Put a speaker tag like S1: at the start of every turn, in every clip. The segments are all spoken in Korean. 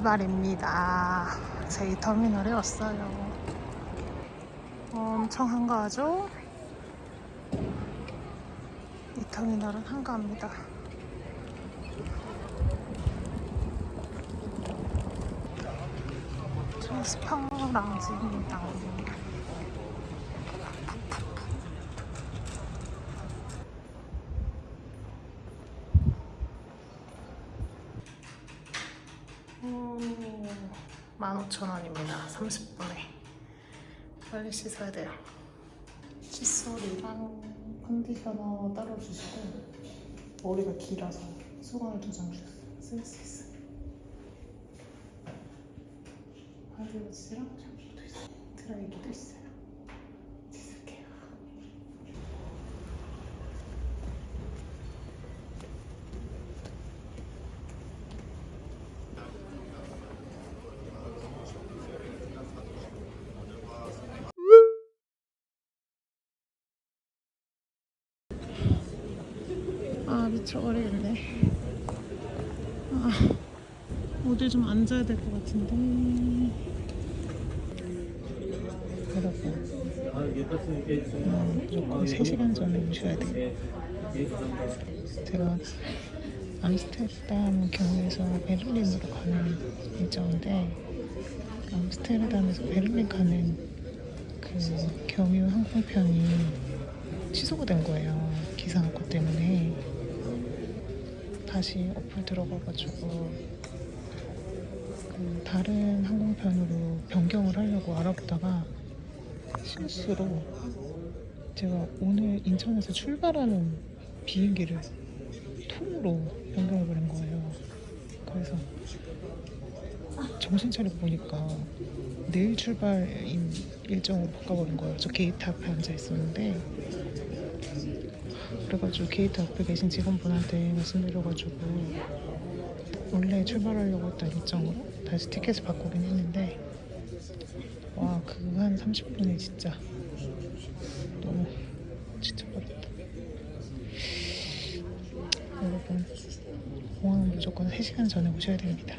S1: 출발입니다. 제2터미널에 왔어요. 엄청 한가하죠? 이 터미널은 한가합니다. 트랜스퍼랑지입니다. 오, 15,000원입니다. 30분에. 빨리 씻어야 돼요. 칫솔이랑 컨디셔너 따로 주시고 머리가 길어서 수건을 두 장 주셨어요. 쓸 수 있어요. 바디워시랑 샴푸도 있어요. 드라이기도 있어요. 아 미쳐버리겠네. 아 어디 좀 앉아야 될 것 같은데. 음, 무조건 3시간 전에 오셔야 돼요. 제가 암스테르담 경유에서 베를린으로 가는 일정인데 암스테르담에서 베를린 가는 그 경유 항공편이 취소가 된 거예요. 기상학고 때문에 다시 어플 들어가가지고 그 다른 항공편으로 변경을 하려고 알아보다가 실수로 제가 오늘 인천에서 출발하는 비행기를 통으로 변경해 버린 거예요. 그래서 정신 차리고 보니까 내일 출발인 일정으로 바꿔버린 거예요. 저 게이트 앞에 앉아 있었는데 그래가지고 게이트 앞에 계신 직원분한테 말씀드려가지고 원래 출발하려고 했던 일정으로 다시 티켓을 바꾸긴 했는데 와그한 30분에 진짜 너무 지쳐버렸다. 여러분 공항은 무조건 3시간 전에 오셔야 됩니다.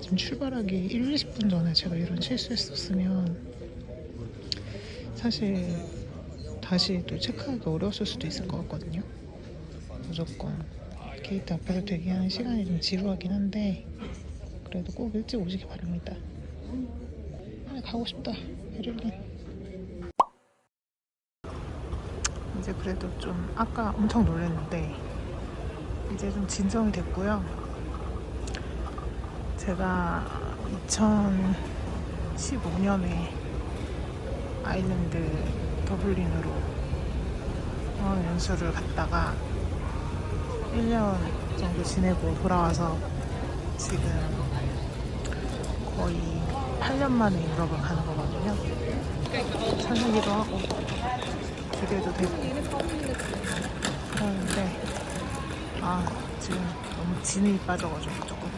S1: 지금 출발하기 1, 20분 전에 제가 이런 실수했었으면 사실 다시 또 체크하기 어려웠을 수도 있을 것 같거든요. 무조건 게이트 앞에서 대기하는 시간이 좀 지루하긴 한데 그래도 꼭 일찍 오시기 바랍니다. 아, 가고 싶다. 베를린. 이제 그래도 좀 아까 엄청 놀랐는데 이제 좀 진정이 됐고요. 제가 2015년에 아일랜드 더블린으로 어학 연수를 갔다가 1년 정도 지내고 돌아와서 지금 거의 8년 만에 유럽을 가는 거거든요. 설레기도 하고 기대도 되고 그러는데 아 지금 너무 진이 빠져가지고 조금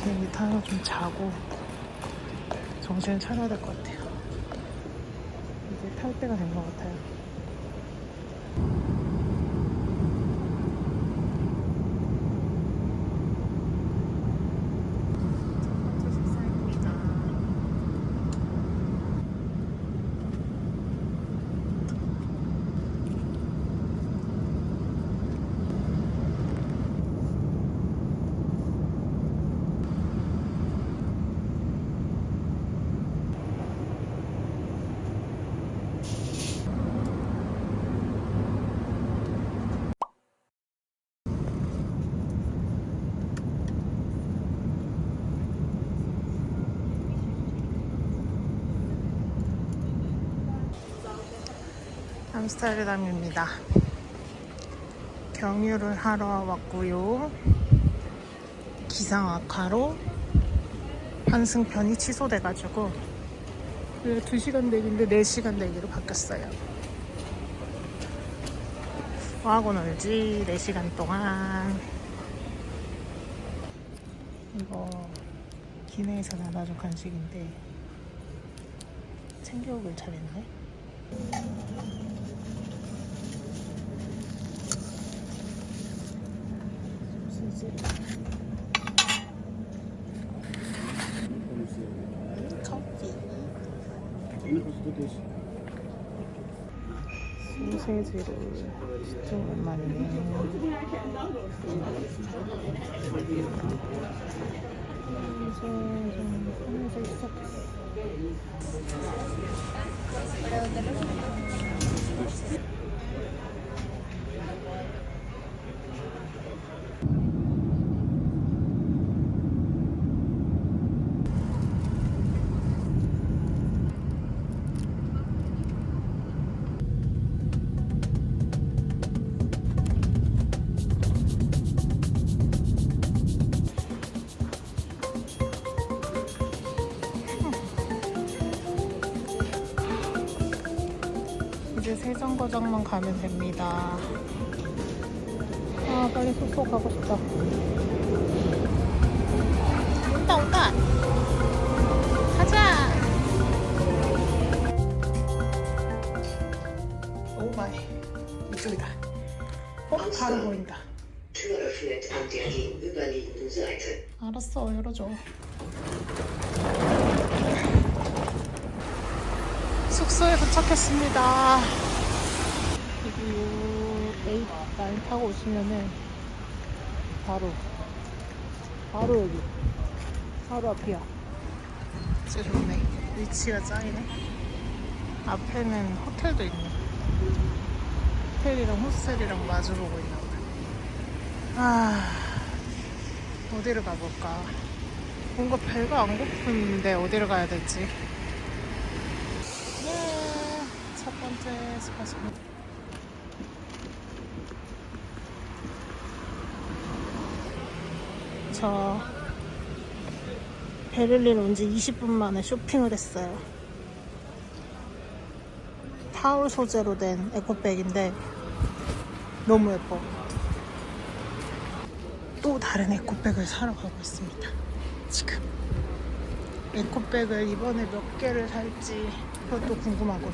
S1: 비행기 타서 좀 자고 정신을 차려야 될 것 같아요. 탈 때가 된 것 같아요. 암스테르담입니다. 경유를 하러 왔고요. 기상 악화로 환승편이 취소돼가지고 2시간 대기인데 4시간 대기로 바뀌었어요. 뭐하고 놀지? 4시간 동안. 이거 기내에서 나눠준 간식인데 챙겨오길 잘했네. 소세지를 진짜 오랜만이네 소세지 시작했어 세정거장만 가면 됩니다. 아, 빨리 숙소 가고 싶다. 온다, 온다! 가자! 오 마이. 이쪽이다. 어, 바로 보인다. 알았어, 열어줘. 숙소에 도착했습니다. 여기 요 에이 라인 타고 오시면은 바로 바로 여기 바로 앞이야. 진짜 좋네. 위치가 짱이네. 앞에는 호텔도 있네. 호텔이랑 호스텔이랑 마주보고 있나 보다. 아 어디를 가볼까? 뭔가 배가 안 고픈데 어디를 가야 될지. 예, 첫 번째 스팟입니다. 저 베를린 온 지 20분 만에 쇼핑을 했어요. 타올 소재로 된 에코백인데 너무 예뻐. 또 다른 에코백을 사러 가고 있습니다. 지금 에코백을 이번에 몇 개를 살지 그것도 궁금하고.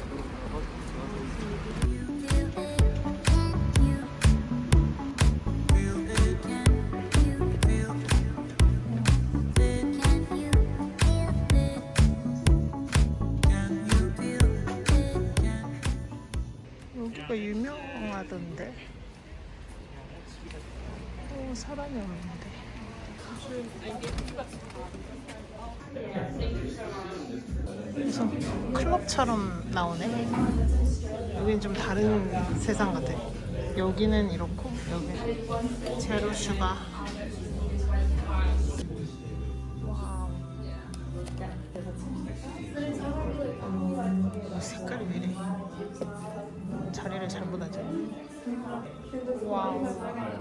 S1: 여기가 유명하던데. 어, 사람이 없는데. 무슨 클럽처럼 나오네. 여기는 좀 다른 세상 같아. 여기는 이렇고 여기는 제로 슈가. 음, 색깔이 왜 이래? 자리를 잘못 하지. 와우,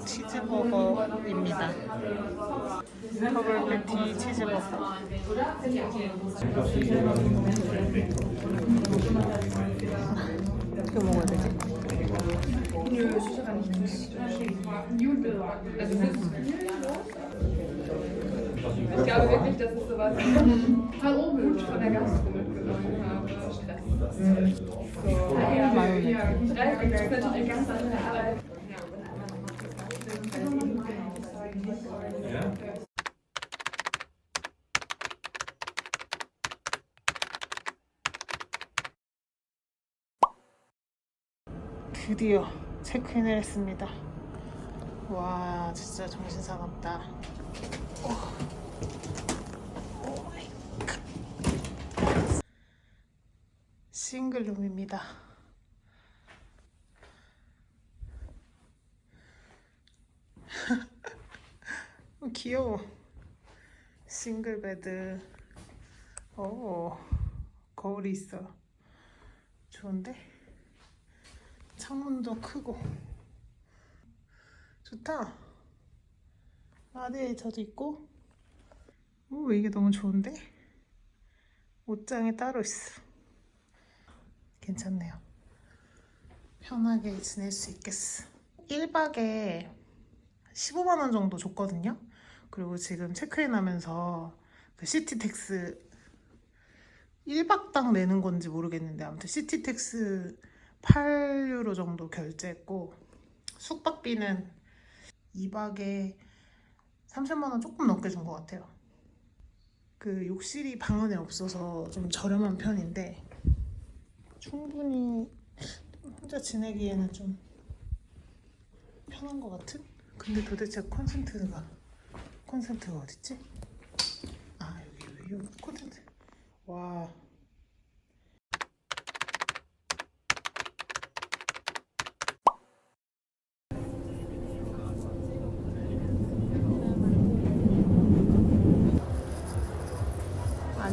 S1: 치즈버거입니다. 더블 패티 치즈버거. 이거 먹어야 되지?
S2: Sowas
S1: 드디어 체크인을 했습니다. 와, 진짜 정신 사납다. 오 마이 갓. 싱글룸입니다. 어, 귀여워. 싱글 베드. 오, 거울이 있어. 좋은데? 창문도 크고 좋다 라디에이터도 있고 오 이게 너무 좋은데 옷장이 따로 있어 괜찮네요. 편하게 지낼 수 있겠어. 1박에 15만 원 정도 줬거든요. 그리고 지금 체크인 하면서 그 시티텍스 1박당 내는 건지 모르겠는데 아무튼 시티텍스 8유로 정도 결제했고 숙박비는 2박에 30만 원 조금 넘게 준 것 같아요. 그 욕실이 방 안에 없어서 좀 저렴한 편인데 충분히 혼자 지내기에는 좀 편한 것 같은? 근데 도대체 콘센트가 콘센트가 어딨지? 아 여기 여기 콘센트 와안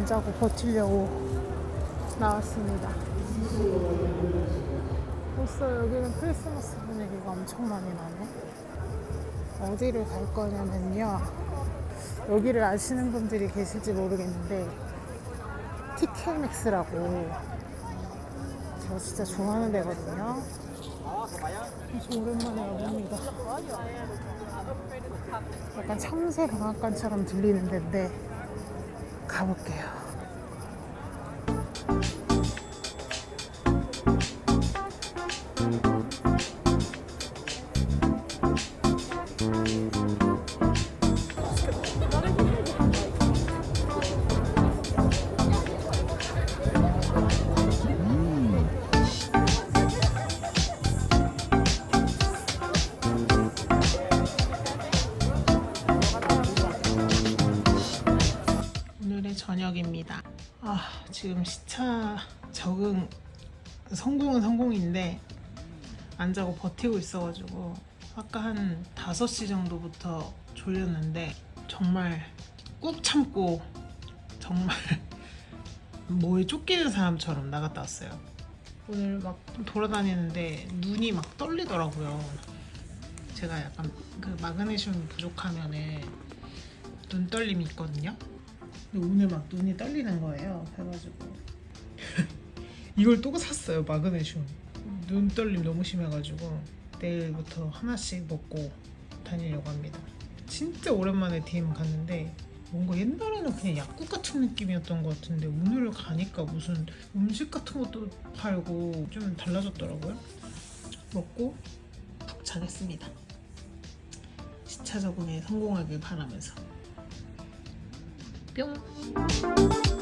S1: 자고 버티려고 나왔습니다. 벌써 여기는 크리스마스 분위기가 엄청 많이 나네. 어디를 갈 거냐면요. 여기를 아시는 분들이 계실지 모르겠는데, TK맥스라고 제가 진짜 좋아하는 데거든요. 그래서 오랜만에 와봅니다. 약간 참새 방앗간처럼 들리는 데인데, 가볼게요. 지금 시차 적응 성공은 성공인데 안 자고 버티고 있어가지고 아까 한 5시 정도부터 졸렸는데 정말 꾹 참고 정말 뭐에 쫓기는 사람처럼 나갔다 왔어요. 오늘 막 돌아다니는데 눈이 막 떨리더라고요. 제가 약간 그 마그네슘 부족하면은 눈 떨림이 있거든요. 근데 오늘 막 눈이 떨리는 거예요. 그래가지고 이걸 또 샀어요. 마그네슘. 눈 떨림 너무 심해가지고 내일부터 하나씩 먹고 다니려고 합니다. 진짜 오랜만에 DM 갔는데 뭔가 옛날에는 그냥 약국 같은 느낌이었던 것 같은데 오늘 가니까 무슨 음식 같은 것도 팔고 좀 달라졌더라고요. 먹고 푹 자겠습니다. 시차 적응에 성공하길 바라면서 Tchau.